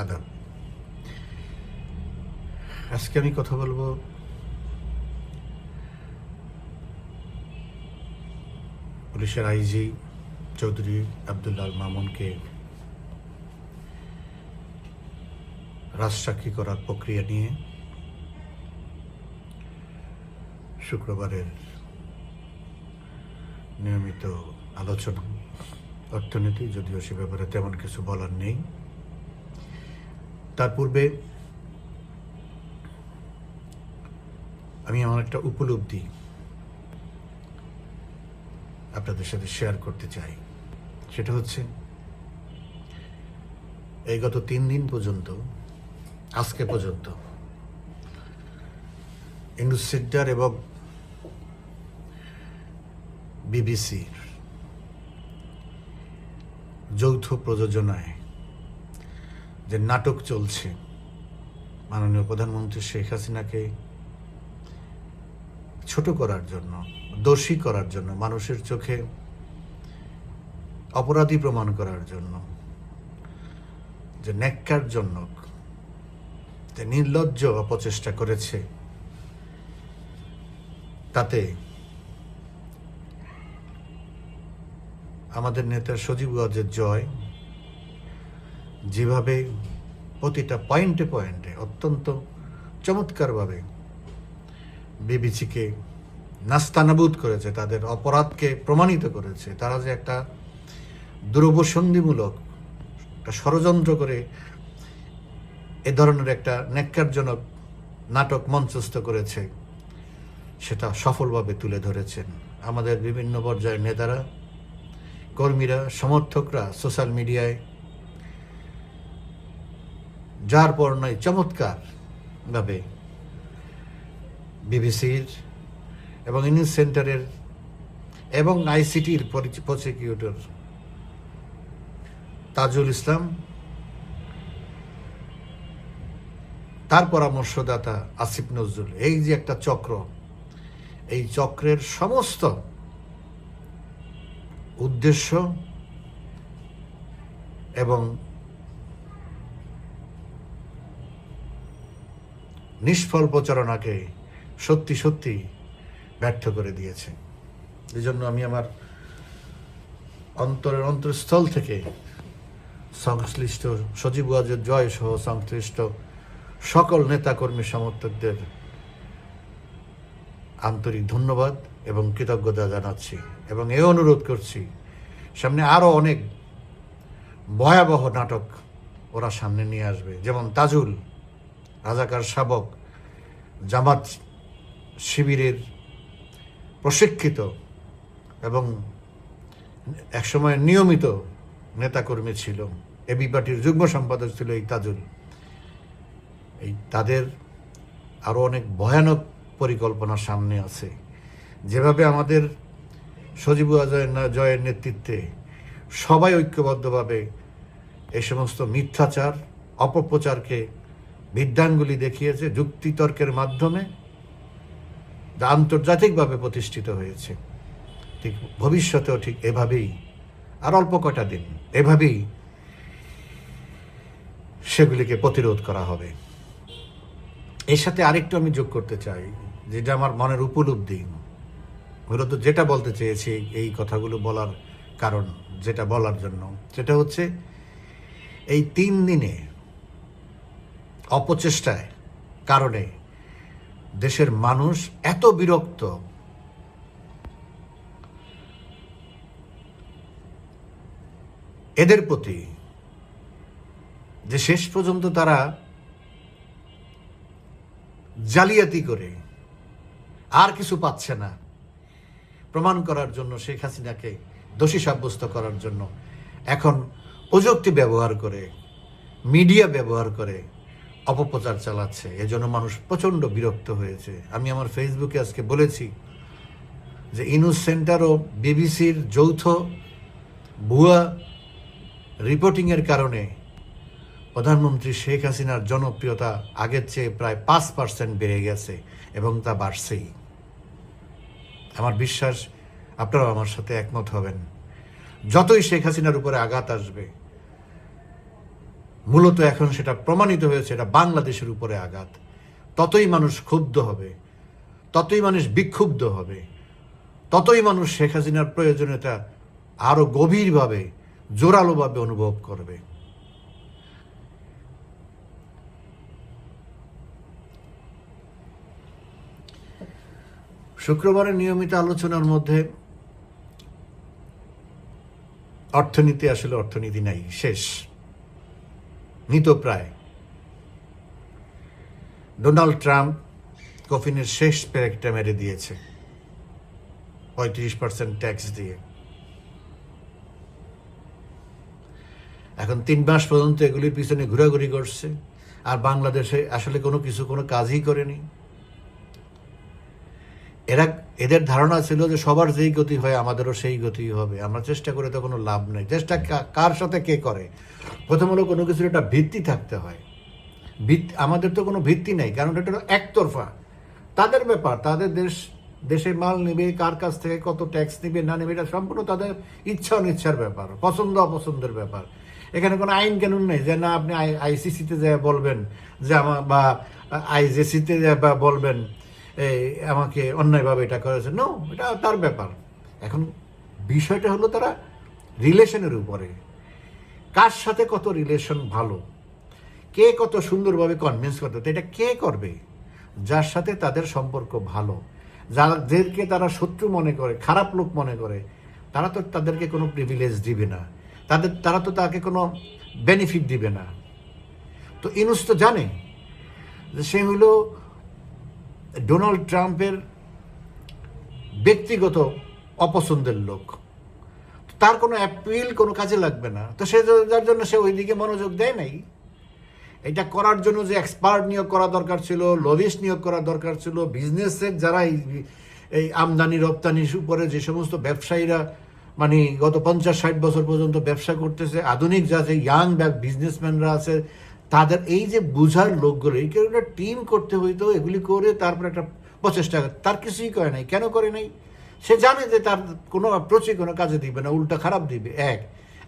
আদাব। আজকে আমি কথা বলব পুলিশের আইজি চৌধুরী আবদুল্লাহ মামুনকে রাজসাক্ষী করার প্রক্রিয়া নিয়ে শুক্রবারের নিয়মিত আলোচনা। অর্থনীতি, যদিও সে ব্যাপারে তেমন কিছু বলার নেই। তার পূর্বে আমি আমার একটা উপলব্ধি আপনাদের সাথে শেয়ার করতে চাই। সেটা হচ্ছে, এই গত তিন দিন পর্যন্ত, আজকে পর্যন্ত সিকদার এবং বিবিসির যৌথ প্রযোজনায় যে নাটক চলছে। মাননীয় প্রধানমন্ত্রী শেখ হাসিনাকে ছোট করার জন্য, দোষী করার জন্য, মানুষের চোখে অপরাধী প্রমাণ করার জন্য, যে ন্যাক্কার জন্য যে নির্লজ্জ অপচেষ্টা করেছে, তাতে আমাদের নেতা সজীব গজের জয় যেভাবে প্রতিটা পয়েন্টে পয়েন্টে অত্যন্ত চমৎকারভাবে বিবিসিকে নাস্তানাবুদ করেছে, তাদের অপরাধকে প্রমাণিত করেছে। তারা যে একটা দুরবসন্ধিমূলক একটা ষড়যন্ত্র করে এ ধরনের একটা ন্যাক্কারজনক নাটক মঞ্চস্থ করেছে, সেটা সফলভাবে তুলে ধরেছেন। আমাদের বিভিন্ন পর্যায়ের নেতারা কর্মীরা, সমর্থকরা সোশ্যাল মিডিয়ায়। যার পর নয় চমৎকার ভাবে বিবিসির এবং ইনিউজ সেন্টারের এবং আইসিটির প্রসিকিউটর তাজুল ইসলাম, তার পরামর্শদাতা আসিফ নজরুল। এই যে একটা চক্র, এই চক্রের সমস্ত উদ্দেশ্য এবং নিষ্ফল প্রচারণাকে সত্যি সত্যি ব্যর্থ করে দিয়েছে। এই জন্য আমি আমার অন্তরের অন্তরস্থল থেকে সংশ্লিষ্ট ওয়াজের জয় সহ সংশ্লিষ্ট সকল নেতাকর্মী সমর্থকদের আন্তরিক ধন্যবাদ। এবং কৃতজ্ঞতা জানাচ্ছি এবং এ অনুরোধ করছি, সামনে আরও অনেক ভয়াবহ নাটক ওরা সামনে নিয়ে আসবে। যেমন তাজুল, রাজাকার শাবক, জামাত শিবিরের প্রশিক্ষিত এবং একসময় নিয়মিত নেতাকর্মী ছিল। এবি পার্টির যুগ্ম সম্পাদক ছিল এই তাজুল। এই তাদের আরও অনেক ভয়ানক পরিকল্পনা সামনে আছে। যেভাবে আমাদের সজীব জয়ের জয়ের নেতৃত্বে সবাই ঐক্যবদ্ধভাবে এই সমস্ত মিথ্যাচার, অপপ্রচারকে বিদ্যাঙ্গুলি দেখিয়েছে, যুক্তিতর্কের মাধ্যমে যা আন্তর্জাতিকভাবে প্রতিষ্ঠিত হয়েছে। ঠিক ভবিষ্যতেও ঠিক এভাবেই, আর অল্প কটা দিন, এভাবেই সেগুলিকে প্রতিরোধ করা হবে। এর সাথে আরেকটু আমি যোগ করতে চাই, যেটা আমার মনের উপলব্ধি। মূলত যেটা বলতে চেয়েছি এই কথাগুলো বলার কারণ যেটা বলার জন্য, সেটা হচ্ছে এই তিন দিনে অপচেষ্টায় কারণে দেশের মানুষ এত বিরক্ত এদের প্রতি যে শেষ পর্যন্ত তারা জালিয়াতি করে আর কিছু পাচ্ছে না। প্রমাণ করার জন্য শেখ হাসিনাকে দোষী সাব্যস্ত করার জন্য এখন প্রযুক্তি ব্যবহার করে, মিডিয়া ব্যবহার করে অপপ্রচার চালাচ্ছে। এজন্য মানুষ প্রচণ্ড বিরক্ত হয়েছে। আমি আমার ফেসবুকে আজকে বলেছি যে ইনুস সেন্টার ও বিবিসির যৌথ ভুয়া রিপোর্টিংয়ের কারণে প্রধানমন্ত্রী শেখ হাসিনার জনপ্রিয়তা আগের চেয়ে প্রায় পাঁচ পার্সেন্ট বেড়ে গেছে এবং তা বাড়ছেই। আমার বিশ্বাস, আপনারাও আমার সাথে একমত হবেন। যতই শেখ হাসিনার উপরে আঘাত আসবে, মূলত এখন সেটা প্রমাণিত হয়েছে, এটা বাংলাদেশের উপরে আঘাত। ততই মানুষ ক্ষুব্ধ হবে, ততই মানুষ বিক্ষুব্ধ হবে, ততই মানুষ শেখ হাসিনার প্রয়োজনীয়তা আরও গভীরভাবে, জোরালোভাবে অনুভব করবে। শুক্রবারের নিয়মিত আলোচনার মধ্যে অর্থনীতি আসলে অর্থনীতি নাই, শেষ প্রায় ডোনাল্ড ট্রাম্প কফিনের শেষ প্যারেকটা মেরে দিয়েছে, পঁয়ত্রিশ পার্সেন্ট ট্যাক্স দিয়ে। এখন তিন মাস পর্যন্ত এগুলির পিছনে ঘোরাঘুরি করছে, আর বাংলাদেশে আসলে কোনো কিছু, কোনো কাজই করেনি। এরা, এদের ধারণা ছিল যে সবার যেই গতি হয় আমাদেরও সেই গতি হবে। আমরা চেষ্টা করে তো কোনো লাভ নেই। চেষ্টা কার সাথে কে করে? প্রথম হলো কোনো কিছুর একটা ভিত্তি থাকতে হয়। ভিত্তি আমাদের তো কোনো ভিত্তি নেই, কারণ এটা একতরফা। তাদের ব্যাপার, তাদের দেশ, দেশে মাল নেবে, কার কাছ থেকে কত ট্যাক্স নেবে, না নেবে, এটা সম্পূর্ণ তাদের ইচ্ছা অনিচ্ছার ব্যাপার, পছন্দ অপছন্দের ব্যাপার। এখানে কোনো আইন কানুন নেই যে, না, আপনি আইসিসিতে যা বলবেন, যে আমার বা আইজেসিতে বলবেন আমাকে অন্যায়ভাবে এটা করেছে। নো এটা তার ব্যাপার। এখন বিষয়টা হলো তারা রিলেশনের উপরে। কার সাথে কত রিলেশন ভালো? কে কত সুন্দরভাবে কনভিন্স করতে এটা কে করবে? যার সাথে তাদের সম্পর্ক ভালো। যাদেরকে তারা শত্রু মনে করে, খারাপ লোক মনে করে, তারা তো তাদেরকে কোনো প্রিভিলেজ দিবে না। তাদের, তারা তো তাকে কোনো বেনিফিট দিবে না। তো ইনুস তো জানে যে সে হলো ডোনাল্ড ট্রাম্পের ব্যক্তিগত অপছন্দের লোক। তার কোনো অ্যাপিল কোনো কাজে লাগবে না। তো সে যার জন্য সে ওই দিকে মনোযোগ দেয় নাই। এটা করার জন্য যে এক্সপার্ট নিয়োগ করা দরকার ছিল লবিস্ট নিয়োগ করা দরকার ছিল বিজনেসের যারা এই এই আমদানি, রপ্তানির উপরে যে সমস্ত ব্যবসায়ীরা মানে গত পঞ্চাশ ষাট বছর পর্যন্ত ব্যবসা করতেছে, আধুনিক যা যে ইয়াং বিজনেসম্যানরা আছে তাদের এই যে বুঝার লোকগুলো, এই একটা টিম করতে হইতো, এগুলি করে তারপর একটা প্রচেষ্টা তার কিছুই করে নাই। কেন করে নাই? সে জানে যে তার কোনো অ্যাপ্রোচে কোনো কাজে দিবে না, উল্টা খারাপ দিবে, এক।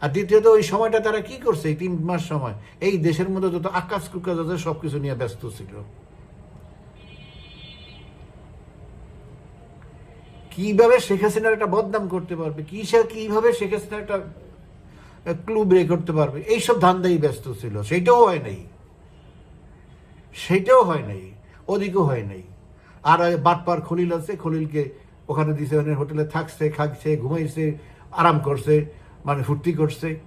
আর দ্বিতীয়ত, ওই সময়টা তারা কি করছে, এই তিন মাস সময়? এই দেশের মধ্যে যত আকাশ কুকাশ আছে সব কিছু নিয়ে ব্যস্ত ছিল। কীভাবে শেখ হাসিনার একটা বদনাম করতে পারবে? কি সে কীভাবে শেখ হাসিনার একটা ক্লু ব্রেক করতে পারবে। এইসব ধান্দাই ব্যস্ত ছিল। সেইটাও হয় নাই। সেইটাও হয় নাই। ওদিকেও হয় নাই। আর বাটপার খলিল আছে, খলিলকে ওখানে দিছে ওখানে হোটেলে থাকছে, খাচ্ছে, ঘুমাইছে, আরাম করছে মানে ফুর্তি করছে।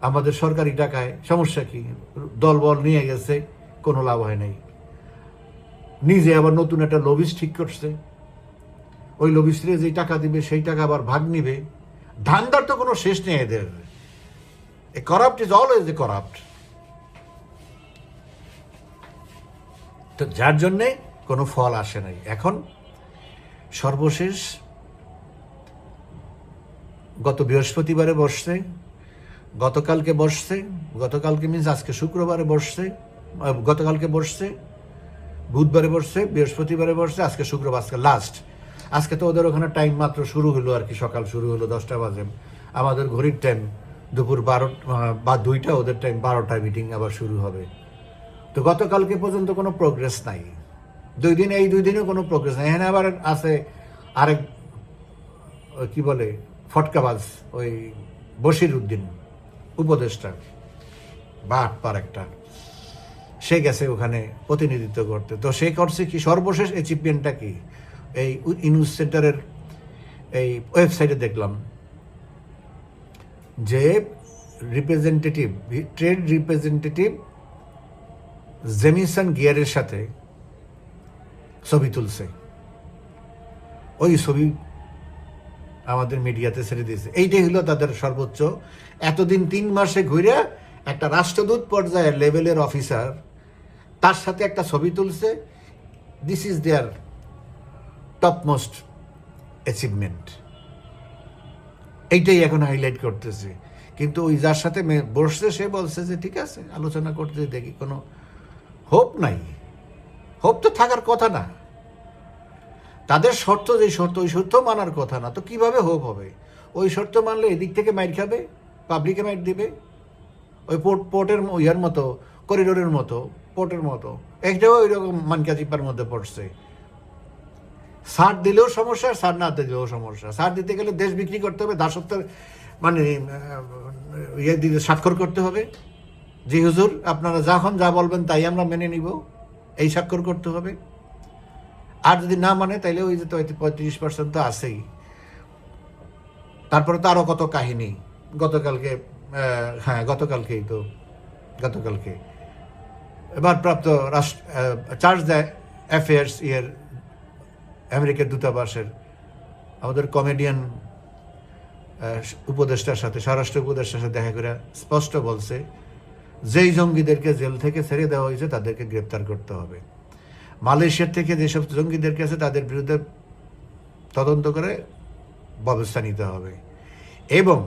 আমাদের সরকারি টাকায়, সমস্যা কি? দল বল নিয়ে গেছে, কোনো লাভ হয় নাই। নিজে আবার নতুন একটা লবিস ঠিক করছে। ওই লবিস্ট্রে যেই টাকা দিবে, সেই টাকা আবার ভাগ নিবে। ধান্দার তো কোনো শেষ নেই এদের। Corrupt is always a corrupt তো যার জন্যে কোনো ফল আসে নাই। এখন সর্বশেষ গত বৃহস্পতিবারে বসছে, গতকালকে বসছে, গতকালকে মিন্স আজকে শুক্রবারে বসছে গতকালকে বসছে, বুধবারে বসছে, বৃহস্পতিবারে বসছে, আজকে শুক্রবার, আজকে লাস্ট আজকে তো ওদের ওখানে টাইম মাত্র শুরু হলো আর কি, সকাল শুরু হলো দশটা বাজে। আমাদের ঘড়ির টাইম দুপুর বারো বা দুইটা, ওদের টাইম বারোটায় মিটিং আবার শুরু হবে। তো গতকালকে পর্যন্ত কোনো প্রোগ্রেস নাই। দুই দিন এই দুই দিনেও কোনো প্রোগ্রেস নাই। এখানে আবার আছে আরেক কি বলে ফটকাবাজ ওই বশির উদ্দিন, উপদেষ্টা বা আটপার একটা। সে গেছে ওখানে প্রতিনিধিত্ব করতে। তো সে করছে কি, সর্বশেষ অ্যাচিভমেন্টটা কি? এই ইনিউজ সেন্টারের এই ওয়েবসাইটে দেখলাম। যে রিপ্রেজেন্টেটিভ ট্রেড রিপ্রেজেন্টেটিভ জেমিসন গিয়ারের সাথে ছবি তুলছে। ওই ছবি আমাদের মিডিয়াতে ছেড়ে দিয়েছে। এইটাই হলো তাদের সর্বোচ্চ। এতদিন তিন মাসে ঘুরে একটা রাষ্ট্রদূত পর্যায়ের লেভেলের অফিসার তার সাথে একটা ছবি তুলছে। This is their topmost achievement এইটাই এখন হাইলাইট করতেছে। কিন্তু ওই যার সাথে বসছে, সে বলছে যে, ঠিক আছে, আলোচনা করতে দেখি, কোনো হোপ নাই। হোপ তো থাকার কথা না। তাদের শর্ত যে শর্ত, ওই শর্ত মানার কথা না। তো কীভাবে হোপ হবে? ওই শর্ত মানলে এদিক থেকে মাইর খাবে পাবলিকে মাইর দিবে। ওই পোর্ট পোর্টের ইয়ার মতো করিডোরের মতো পোর্টের মতো। একটাও ওই রকম মানকা চিপার মধ্যে পড়ছে। সার দিলেও সমস্যা সার না দিলেও সমস্যা। সার দিতে গেলে দেশ বিক্রি করতে হবে, দাসত্বের মানে ইয়ে দিতে স্বাক্ষর করতে হবে। জি হুজুর, আপনারা যখন যা বলবেন, তাই আমরা মেনে নিব। এই স্বাক্ষর করতে হবে। আর যদি না মানে তাইলে ওই যে পঁয়ত্রিশ পার্সেন্ট তো আছেই। তারপরে তো আরও কত কাহিনী। গতকালকে হ্যাঁ গতকালকেই তো, গতকালকে। এবার প্রাপ্ত রাষ্ট্র চার্জ দ্য অ্যাফেয়ার্স ইয়ের আমেরিকার দূতাবাসের আমাদের কমেডিয়ান উপদেষ্টার সাথে, স্বরাষ্ট্র উপদেষ্টার সাথে দেখা করে স্পষ্ট বলছে, যেই জঙ্গিদেরকে জেল থেকে ছেড়ে দেওয়া হয়েছে তাদেরকে গ্রেপ্তার করতে হবে। মালয়েশিয়ার থেকে যেসব জঙ্গিদেরকে আছে তাদের বিরুদ্ধে তদন্ত করে ব্যবস্থা নিতে হবে। এবং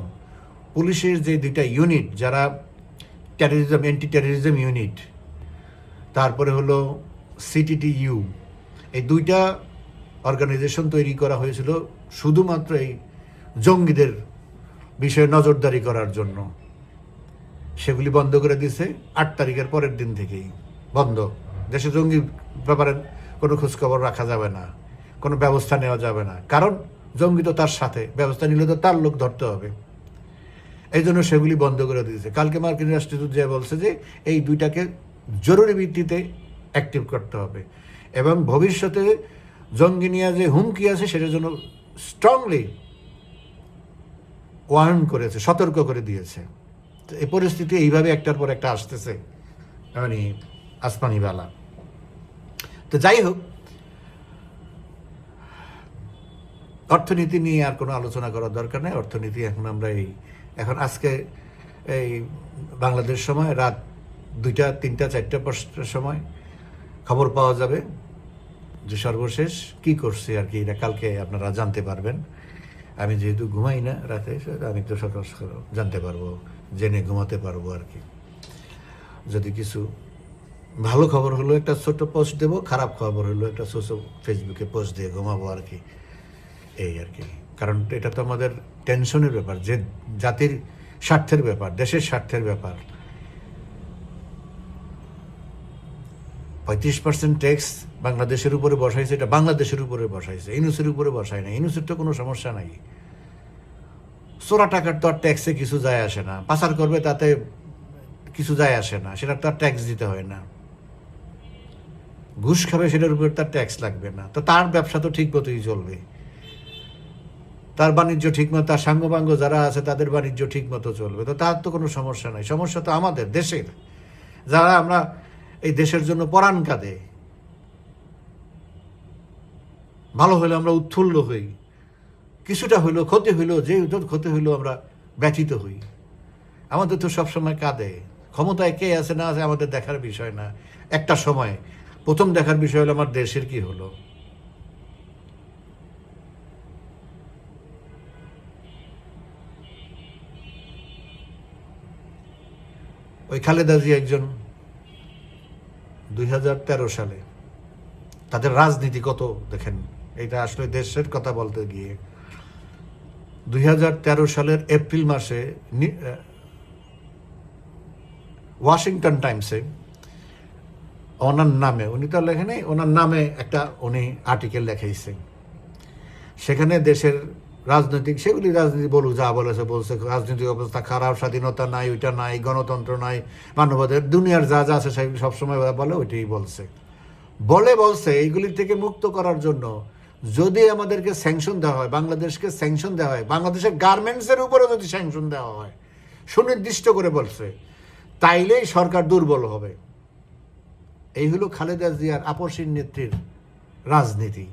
পুলিশের যে দুইটা ইউনিট যারা টেরোরিজম অ্যান্টি টেরোরিজম ইউনিট তারপরে হলো সিটিটি ইউ এই দুইটা অর্গানাইজেশন তৈরি করা হয়েছিল শুধুমাত্র এই জঙ্গিদের বিষয়ে নজরদারি করার জন্য। সেগুলি বন্ধ করে দিয়েছে আট তারিখের পরের দিন থেকেই। বন্ধ। দেশে জঙ্গি ব্যাপারে কোনো খোঁজখবর রাখা যাবে না। কোনো ব্যবস্থা নেওয়া যাবে না। কারণ জঙ্গি তো তার সাথে। ব্যবস্থা নিলে তো তার লোক ধরতে হবে। এই জন্য সেগুলি বন্ধ করে দিয়েছে। কালকে মার্কিন রাষ্ট্রদূত যে বলছে যে এই দুইটাকে জরুরি ভিত্তিতে অ্যাক্টিভ করতে হবে। এবং ভবিষ্যতে জঙ্গি নিয়ে যে হুমকি আছে সেটার জন্য স্ট্রংলি ওয়ার্ন করেছে, সতর্ক করে দিয়েছে। তো এই পরিস্থিতি এইভাবে একটার পর একটা আসতেছে মানে আসমানি বেলা তো যাই হোক, অর্থনীতি নিয়ে আর কোনো আলোচনা করার দরকার নেই। অর্থনীতি এখন আমরা এই, এখন আজকে এই বাংলাদেশ সময়, রাত দুইটা, তিনটা, চারটা সময় খবর পাওয়া যাবে। যে সর্বশেষ কি করছে আর কি, এটা কালকে আপনারা জানতে পারবেন। আমি যেহেতু ঘুমাই না রাতে, আমি তো সকাল সকাল জানতে পারব, জেনে ঘুমাতে পারব আর কি। যদি কিছু ভালো খবর হলো, একটা ছোট পোস্ট দেবো, খারাপ খবর হলো, একটা সোশ্যাল ফেসবুকে পোস্ট দিয়ে ঘুমাবো আর কি। এই আর কি। কারণ এটা তো আমাদের টেনশনের ব্যাপার, যে জাতির স্বার্থের ব্যাপার, দেশের স্বার্থের ব্যাপার। পঁয়ত্রিশ পার্সেন্ট ট্যাক্স বাংলাদেশের উপরে বসাইছে, এটা বাংলাদেশের উপরে বসাইছে ইনুসের উপরে বসায় না ইনুসের তো কোনো সমস্যা নাই। চোরা টাকার তো আর ট্যাক্সে কিছু যায় আসে না, পাচার করবে তাতে কিছু যায় আসে না সেটা তো আর ট্যাক্স দিতে হয় না। ঘুষ খাবে সেটার উপর তার ট্যাক্স লাগবে না। তো তার ব্যবসা তো ঠিক মতোই চলবে। তার বাণিজ্য ঠিক মতো, তার সাঙ্গপাঙ্গ যারা আছে তাদের বাণিজ্য ঠিক মতো চলবে। তো তার তো কোনো সমস্যা নাই। সমস্যা তো আমাদের, দেশের। যারা আমরা এই দেশের জন্য পরাণ কাঁদে। ভালো হলে আমরা উৎফুল্ল হই। কিছুটা হইল ক্ষতি হইল যে ক্ষতি হইল আমরা ব্যথিত হই। আমাদের তো সবসময় কাঁদে। ক্ষমতায় কে আছে না আছে আমাদের দেখার বিষয় না। একটা সময়, প্রথম দেখার বিষয় হলো আমার দেশের কি হলো। ওই খালেদা জি একজন দুই হাজার তেরো সালে। তাদের রাজনীতি কত দেখেন, এটা আসলে দেশের কথা বলতে গিয়ে। দুই হাজার তেরো সালের এপ্রিল মাসে ওয়াশিংটন টাইমসে ওনার নামে, উনি তো লেখেনি ওনার নামে একটা উনি আর্টিকেল লেখাইছে। সেখানে দেশের রাজনৈতিক, সেগুলি রাজনীতি বলুক, যা বলেছে বলছে, রাজনৈতিক অবস্থা খারাপ, স্বাধীনতা নাই, ওইটা নাই, গণতন্ত্র নাই মানবাধিকার দুনিয়ার যা যা আছে সেগুলি সবসময় বলে, ওইটাই বলছে। বলে বলছে এইগুলি থেকে মুক্ত করার জন্য যদি আমাদেরকে স্যাংশন দেওয়া হয়, বাংলাদেশকে স্যাংশন দেওয়া হয়, বাংলাদেশের গার্মেন্টসের উপরে যদি স্যাংশন দেওয়া হয়, সুনির্দিষ্ট করে বলছে, তাইলেই সরকার দুর্বল হবে। এই হলো খালেদা জিয়ার আপসীর নেত্রীর রাজনীতি।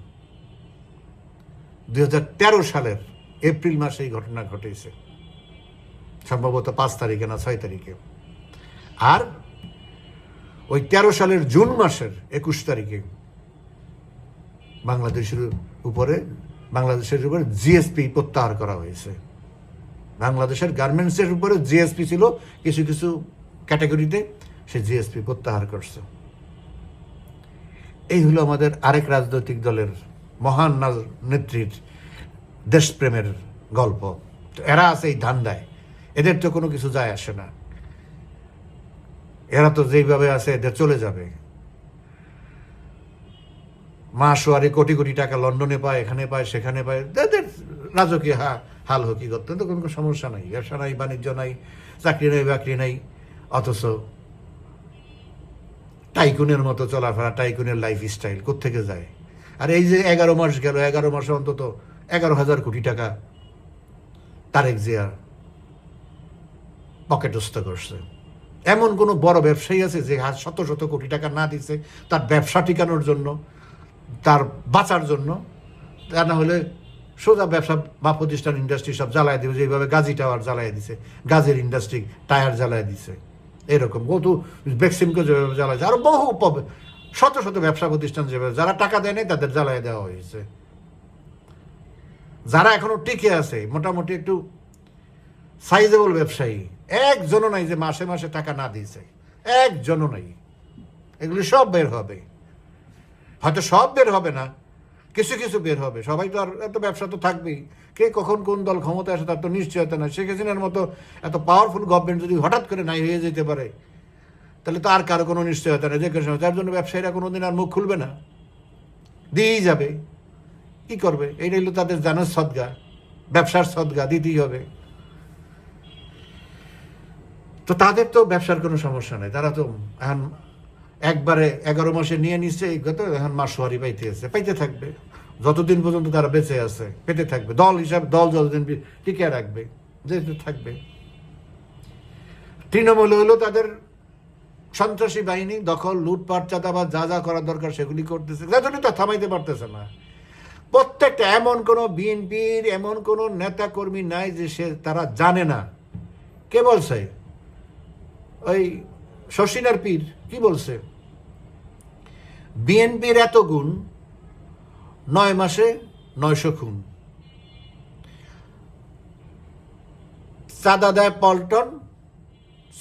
দুই সালের এপ্রিল মাসে এই ঘটনা ঘটেছে। সম্ভবত পাঁচ তারিখে না ছয় তারিখে। আর ওই তেরো সালের জুন মাসের একুশ তারিখে বাংলাদেশের উপরে বাংলাদেশের উপরে জিএসপি প্রত্যাহার করা হয়েছে। বাংলাদেশের গার্মেন্টসের উপরে জিএসপি ছিল কিছু কিছু ক্যাটাগরিতে, সে জিএসপি প্রত্যাহার করছে। এই হলো আমাদের আরেক রাজনৈতিক দলের মহান নেত্রীর দেশপ্রেমের গল্প। এরা আছে এই ধান্দায়। এদের তো কোনো কিছু যায় আসে না। এরা তো যেইভাবে আছে, এদের চলে যাবে। মা সোয়ারি কোটি কোটি টাকা লন্ডনে পায়, এখানে পায়, সেখানে পায়। রাজকীয় হা, হাল হকি করতে তো কোনো সমস্যা নাই। ব্যবসা নাই, বাণিজ্য নাই, চাকরি নাই, বাকরি নাই। অথচ টাইকুনের মতো চলাফেরা, টাইকুনের লাইফ স্টাইল কোথেকে যায়? আর এই যে এগারো মাস গেল, এগারো মাসে অন্তত এগারো হাজার কোটি টাকা তারেক জিয়া পকেটস্থ করছে। এমন কোনো বড় ব্যবসায়ী আছে যে শত শত কোটি টাকা না দিছে তার ব্যবসা টিকানোর জন্য, তার বাঁচার জন্য? তা না হলে সোজা ব্যবসা বা প্রতিষ্ঠান ইন্ডাস্ট্রি সব জ্বালায় দিবে যেভাবে গাজী টাওয়ার জ্বালায় দিছে, গাজীর ইন্ডাস্ট্রি টায়ার জ্বালায় দিছে। এরকম কত বেক্সিমকে যেভাবে জ্বালায় আরও বহু শত শত ব্যবসা প্রতিষ্ঠান যেভাবে, যারা টাকা দেয় নাই তাদের জ্বালায় দেওয়া হয়েছে। যারা এখনও টিকে আছে, মোটামুটি একটু সাইজেবল ব্যবসায়ী, একজনও নাই যে মাসে মাসে টাকা না দিয়েছে। একজনও নাই। এগুলি সব বের হবে। হয়তো সব বের হবে না, কিছু কিছু বের হবে। সবাই তো আর এত ব্যবসা তো থাকবেই। কে কখন কোন দল ক্ষমতা আসে তার তো নিশ্চয়তা না শেখ হাসিনার মতো এত পাওয়ারফুল গভর্নমেন্ট যদি হঠাৎ করে নাই হয়ে যেতে পারে তাহলে তো আর কারও কোনো নিশ্চয়তা নেই যে কোনো সময়। তার জন্য ব্যবসায়ীরা কোনোদিন আর মুখ খুলবে না। দিয়েই যাবে। কি করবে? এইটা হলো তাদের জানার সদগা। ব্যবসার সদগা, দিতেই হবে। তো তাদের তো ব্যবসার কোনো সমস্যা নেই। তারা তো এখন একবারে এগারো মাসে নিয়ে নিচ্ছে এই কথা, এখন মাস সোয়ারি পাইতে আছে। পাইতে থাকবে। যতদিন পর্যন্ত তারা বেঁচে আছে, পেতে থাকবে। দল হিসাবে, দল যতদিন টিকে রাখবে যেতে থাকবে। তৃণমূল হলো তাদের সন্ত্রাসী বাহিনী, দখল, লুটপাট চাঁদাবাদ যা যা করার দরকার সেগুলি করতেছে। যার তো থামাইতে পারতেছে না। প্রত্যেকটা এমন কোনো বিএনপির, এমন কোনো নেতা কর্মী নাই যে সে তারা জানে না। কে বলছে? ওই শশিনার পীর, কি বলছে? বিএনপির এত গুণ, নয় মাসে নয়শো খুন। চাঁদা দেয় পল্টন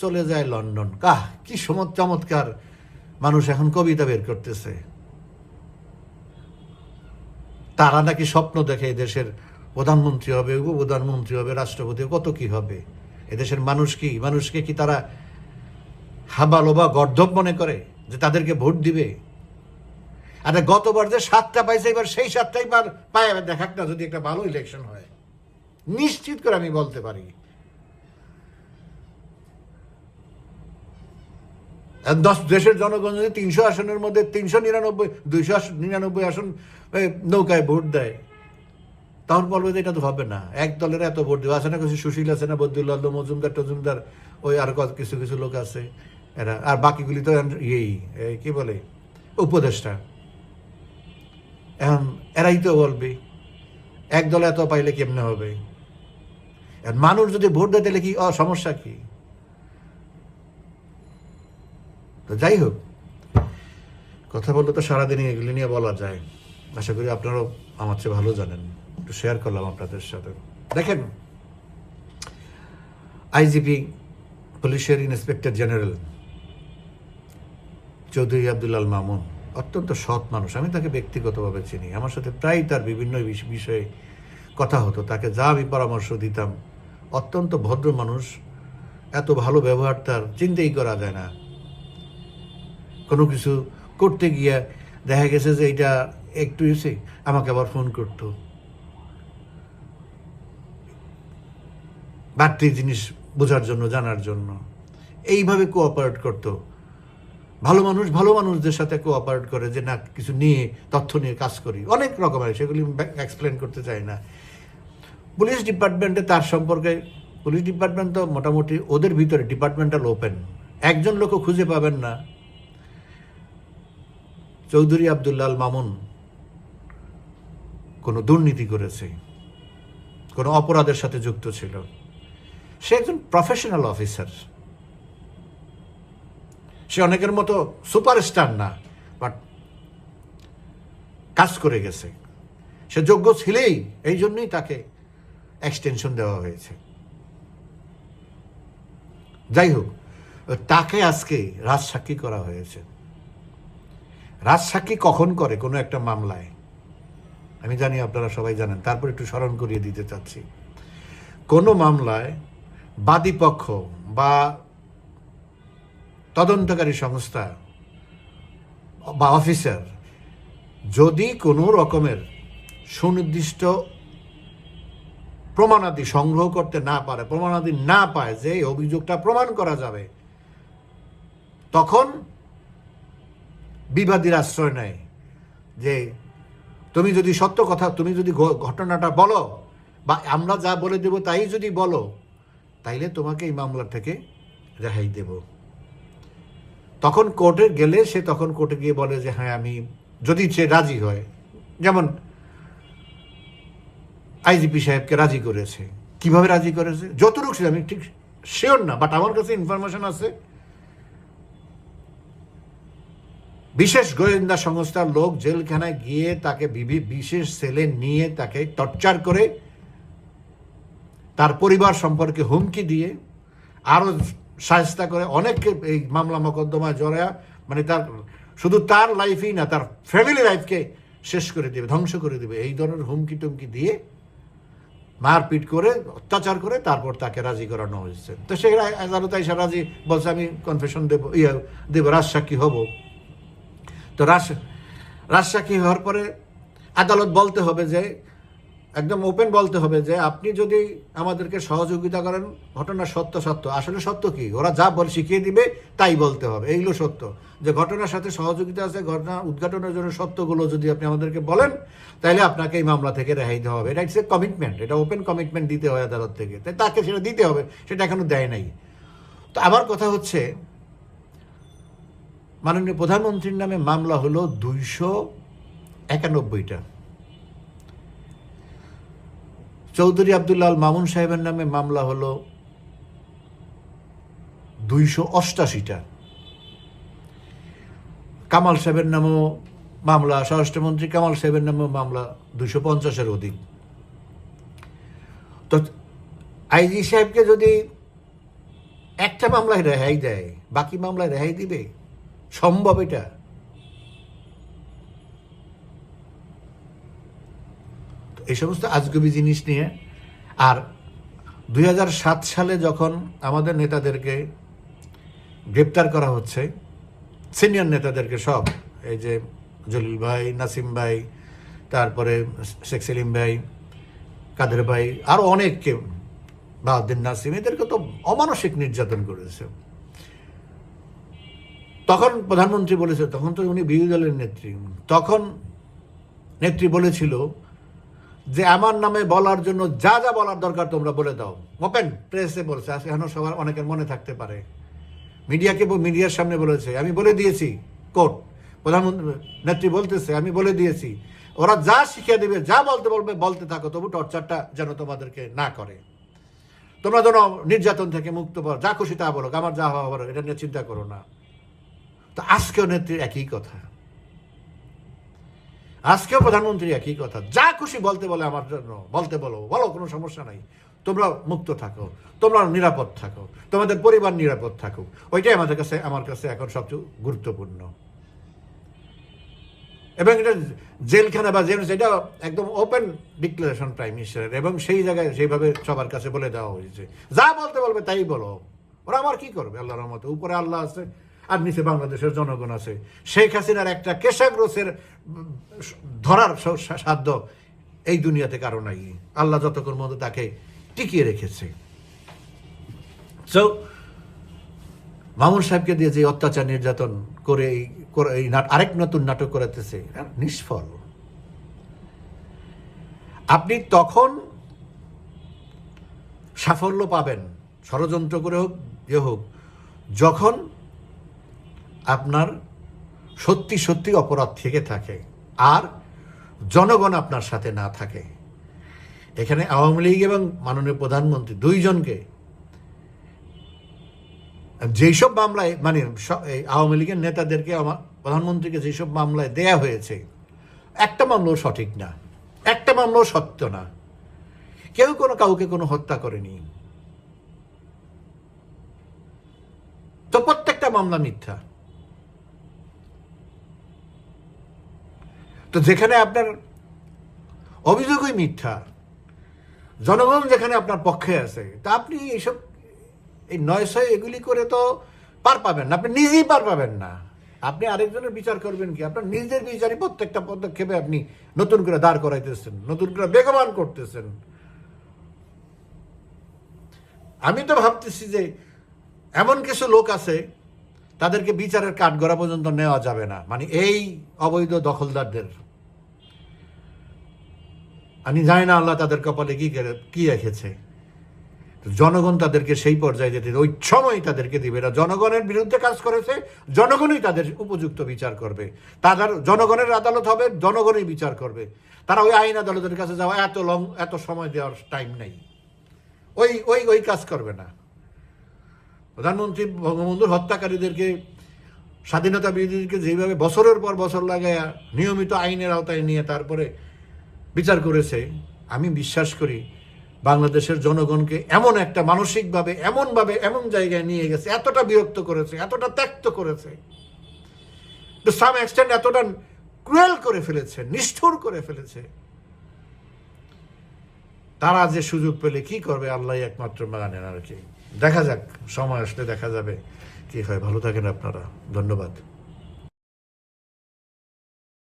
চলে যায় লন্ডন। কাহ, কি সমত চমৎকার মানুষ এখন কবিতা বের করতেছে। তারা নাকি স্বপ্ন দেখে এদেশের প্রধানমন্ত্রী হবে, উপপ্রধানমন্ত্রী হবে, রাষ্ট্রপতি কত কি হবে? এদেশের মানুষ কি? মানুষকে কি তারা হাবালোবা গর্ধব মনে করে যে তাদেরকে ভোট দিবে? আরে গতবার যে সাতটা পাইছে, এবার সেই সাতটাই পায় দেখাক না, যদি একটা ভালো ইলেকশন হয়। নিশ্চিত করে আমি বলতে পারি। দশ দেশের জনগণ যদি তিনশো আসনের মধ্যে তিনশো নিরানব্বই, দুইশো নিরানব্বই আসন নৌকায় ভোট দেয়, তখন বলবে যে এটা তো হবে না। এক দলের এত ভোট দেবে আছে না, কিছু সুশীল আছে না বদুল্লাহ মজুমদার টজুমদার, ওই আর কিছু কিছু লোক আছে, এরা, আর বাকিগুলি তো ইয়েই কি বলে, উপদেষ্টা। এখন এরাই তো বলবে, এক দলে এত পাইলে কেমনে হবে? মানুষ যদি ভোট দেয়, তাহলে কি সমস্যা কি? তো যাই হোক, কথা বললে তো সারাদিন এগুলি নিয়ে বলা যায়। আশা করি আপনারাও আমার চেয়ে ভালো জানেন। একটু শেয়ার করলাম আপনাদের সাথে। দেখেন, আইজিপি পুলিশের ইন্সপেক্টর জেনারেল চৌধুরী আব্দুল্লাল মামুন, অত্যন্ত সৎ মানুষ। আমি তাকে ব্যক্তিগতভাবে চিনি। আমার সাথে প্রায় তার বিভিন্ন বিষয়ে কথা হতো। তাকে যা আমি পরামর্শ দিতাম, অত্যন্ত ভদ্র মানুষ। এত ভালো ব্যবহার তার, চিন্তাই করা যায় না। কোনো কিছু করতে গিয়ে দেখা গেছে যে এটা একটু এসে আমাকে আবার ফোন করতো। বাড়তি জিনিস বোঝার জন্য, জানার জন্য। এইভাবে কোঅপারেট করতো। ভালো মানুষ, ভালো মানুষদের সাথে কোঅপারেট করে যে, না, কিছু নিয়ে, তথ্য নিয়ে কাজ করি। অনেক রকমের, সেগুলি এক্সপ্লেন করতে চাই না। পুলিশ ডিপার্টমেন্টে তার সম্পর্কে, পুলিশ ডিপার্টমেন্ট তো মোটামুটি ওদের ভিতরে ডিপার্টমেন্টাল ওপেন একজন লোকও খুঁজে পাবেন না। চৌধুরী আবদুল্লাল মামুন কোনো দুর্নীতি করেছে, কোনো অপরাধের সাথে যুক্ত ছিল। সে একজন প্রফেশনাল অফিসার সে অনেকের মতো সুপারস্টার না, বাট কাজ করে গেছে। সে যোগ্য ছিলেই, এই জন্যই তাকে এক্সটেনশন দেওয়া হয়েছে। যাই হোক, তাকে আজকে রাজসাক্ষী করা হয়েছে। রাজসাক্ষী কখন করে কোনো একটা মামলায়? আমি জানি আপনারা সবাই জানেন, তারপর একটু স্মরণ করিয়ে দিতে চাচ্ছি। কোনো মামলায় বাদীপক্ষ বা তদন্তকারী সংস্থা বা অফিসার যদি কোনো রকমের সুনির্দিষ্ট প্রমাণাদি সংগ্রহ করতে না পারে, প্রমাণাদি না পায় যে অভিযোগটা প্রমাণ করা যাবে, তখন বিবাদীর আশ্রয় নেয় যে তুমি যদি সত্য কথা, তুমি যদি ঘটনাটা বলো বা আমরা যা বলে দেব তাই যদি বলো, তাইলে তোমাকে এই মামলা থেকে রেহাই দেব। তখন কোর্টে গেলে সে তখন কোর্টে গিয়ে বলে যে হ্যাঁ আমি, যদি সে রাজি হয়। যেমন আইজিপি সাহেবকে রাজি করেছে। কীভাবে রাজি করেছে? যতটুকু আমি ঠিক শিওর না বাট আমার কাছে ইনফরমেশন আছে বিশেষ গোয়েন্দা সংস্থার লোক জেলখানায় গিয়ে তাকে বিশেষ সেলে নিয়ে তাকে টর্চার করে, তার পরিবার সম্পর্কে হুমকি দিয়ে, আরও সাহস্তা করে অনেককে এই মামলা মোকদ্দমায় জড়ায়া মানে তার, শুধু তার লাইফই না, তার ফ্যামিলি লাইফকে শেষ করে দেবে, ধ্বংস করে দেবে। এই ধরনের হুমকি টুমকি দিয়ে মারপিট করে, অত্যাচার করে তারপর তাকে রাজি করানো হয়েছে। তো সে, আদালত এসে রাজি বলছে, আমি কনফেশন দেবো ইয়ে দেবো, রাজসাক্ষী হব। তো রাজ রাজসাক্ষী হওয়ার পরে আদালত বলতে হবে যে, একদম ওপেন বলতে হবে যে, আপনি যদি আমাদেরকে সহযোগিতা করেন, ঘটনা সত্য সত্য। আসলে সত্য কি? ওরা যা বল শিখিয়ে দিবে, তাই বলতে হবে। এইগুলো সত্য। যে ঘটনার সাথে সহযোগিতা আছে, ঘটনা উদ্ঘাটনের জন্য সত্যগুলো যদি আপনি আমাদেরকে বলেন, তাহলে আপনাকে এই মামলা থেকে রেহাই দেওয়া হবে। এটা ইটস এ কমিটমেন্ট এটা ওপেন কমিটমেন্ট দিতে হয় আদালত থেকে। তাই তাকে সেটা দিতে হবে, সেটা এখনও দেয় নাই। তো আমার কথা হচ্ছে মাননীয় প্রধানমন্ত্রীর নামে মামলা হলো দুইশো একানব্বইটা। চৌধুরী আবদুল্লাহ মামুন সাহেবের নামে মামলা হলো দুইশো অষ্টাশিটা। কামাল সাহেবের নামেও মামলা, স্বরাষ্ট্রমন্ত্রী কামাল সাহেবের নামেও মামলা দুইশো পঞ্চাশের অধিক। তো আইজি সাহেবকে যদি একটা মামলায় রেহাই দেয়, বাকি মামলায় রেহাই দিবে? সম্ভব এটা? এই সমস্ত আজগবি জিনিস নিয়ে, আর দুই সালে যখন আমাদের নেতাদেরকে গ্রেপ্তার করা হচ্ছে, সিনিয়র নেতাদেরকে সব, এই যে জলিল ভাই, নাসিম ভাই, তারপরে শেখ সেলিম ভাই, কাদের ভাই আরও অনেককে বাহাদ্দিন নাসিম, এদেরকে তো অমানসিক নির্যাতন করেছে। তখন প্রধানমন্ত্রী বলেছে, তখন তো উনি বিরোধী দলের নেত্রী। তখন নেত্রী বলেছিল যে, আমার নামে বলার জন্য যা যা বলার দরকার তোমরা বলে দাও। ওপেন প্রেসে বলছে। আজকে এখনও সবার অনেকের মনে থাকতে পারে। মিডিয়াকে মিডিয়ার সামনে বলেছে। আমি বলে দিয়েছি, কোর্ট, প্রধানমন্ত্রী, নেত্রী বলতেছে, আমি বলে দিয়েছি, ওরা যা শিখিয়ে দেবে, যা বলতে বলবে, বলতে থাকো, তবু টর্চারটা যেন তোমাদেরকে না করে। তোমরা যেন নির্যাতন থেকে মুক্ত পাও, যা খুশি তা বলো, আমার যা হওয়া এটা নিয়ে চিন্তা করো না। তো আজকেও নেত্রীর একই কথা। আজকেও প্রধানমন্ত্রী একই কথা। যা খুশি বলতে বলে আমার জন্য, বলতে বলো বলো, কোনো সমস্যা নাই। তোমরা মুক্ত থাকো তোমরা নিরাপদ থাকো, তোমাদের পরিবার নিরাপদ থাকুক। ওইটাই আমাদের কাছে, আমার কাছে এখন সবচেয়ে গুরুত্বপূর্ণ। এবং এটা জেলখানা বা জেল সেটা একদম ওপেন ডিক্লারেশন প্রাইম মিনিস্টারের এবং সেই জায়গায় সেইভাবে সবার কাছে বলে দেওয়া হয়েছে। যা বলতে বলবে তাই বলো। ওরা আমার কি করবে? আল্লাহর রহমতে। উপরে আল্লাহ আছে আর নিচে বাংলাদেশের জনগণ আছে। শেখ হাসিনার একটা কেশাগ্রসের ধরার সাধ্য এই দুনিয়াতে কারও নাই। আল্লাহ যতক্ষণ মতো তাকে টিকিয়ে রেখেছে। মামুন সাহেবকে দিয়ে যে অত্যাচার নির্যাতন করে এই এই আরেক নতুন নাটক করাতেছে নিষ্ফল। আপনি তখন সাফল্য পাবেন, ষড়যন্ত্র করে হোক, যে হোক, যখন আপনার সত্যি সত্যি অপরাধ থেকে থাকে আর জনগণ আপনার সাথে না থাকে। এখানে আওয়ামী লীগ এবং মাননীয় প্রধানমন্ত্রী দুইজনকে যেসব মামলায় মানে আওয়ামী লীগের নেতাদেরকে আমার প্রধানমন্ত্রীকে যেসব মামলায় দেয়া হয়েছে, একটা মামলাও সঠিক না। একটা মামলাও সত্য না। কেউ কোনো কাউকে কোনো হত্যা করেনি। তো প্রত্যেকটা মামলা মিথ্যা। তো যেখানে আপনার অভিযোগই মিথ্যা, জনগণ যেখানে আপনার পক্ষে আছে, তা আপনি এইসব এই নয় ছয় এগুলি করে তো পার পাবেন না, আপনি নিজেই পার পাবেন না। আপনি আরেকজনের বিচার করবেন কি? আপনার নিজের বিচারই প্রত্যেকটা পদক্ষেপে আপনি নতুন করে দাঁড় করাইতেছেন, নতুন করে বেগবান করতেছেন। আমি তো ভাবতেছি যে এমন কিছু লোক আছে, তাদেরকে বিচারের কাঠগড়া পর্যন্ত নেওয়া যাবে না। মানে এই অবৈধ দখলদারদের। আমি জানি না আল্লাহ তাদের কপালে কি কি রেখেছে। জনগণ তাদেরকে সেই পর্যায়ে যেতে ওই সময় তাদেরকে দিবে। না জনগণের বিরুদ্ধে কাজ করেছে, জনগণই তাদের উপযুক্ত বিচার করবে। তাদের, জনগণের আদালত হবে, জনগণই বিচার করবে। তারা ওই আইন আদালতের কাছে যাওয়া এত লং, এত সময় দেওয়ার টাইম নেই। ওই ওই ওই কাজ করবে না। প্রধানমন্ত্রী বঙ্গবন্ধুর হত্যাকারীদেরকে, স্বাধীনতা বিরোধীদেরকে যেভাবে বছরের পর বছর লাগায় নিয়মিত আইনের আওতায় নিয়ে তারপরে বিচার করেছে, আমি বিশ্বাস করি বাংলাদেশের জনগণকে এমন একটা মানসিকভাবে, এমনভাবে, এমন জায়গায় নিয়ে গেছে, এতটা বিরক্ত করেছে, এতটা ত্যক্ত করেছে। টু সাম এক্সটেন্ট এতটা ক্রুয়েল করে ফেলেছে, নিষ্ঠুর করে ফেলেছে। তারা যে সুযোগ পেলে কি করবে আল্লাহ একমাত্র জানেন আর কি। দেখা যাক, সময় আসলে দেখা যাবে। কি হয়, ভালো থাকেন আপনারা। ধন্যবাদ।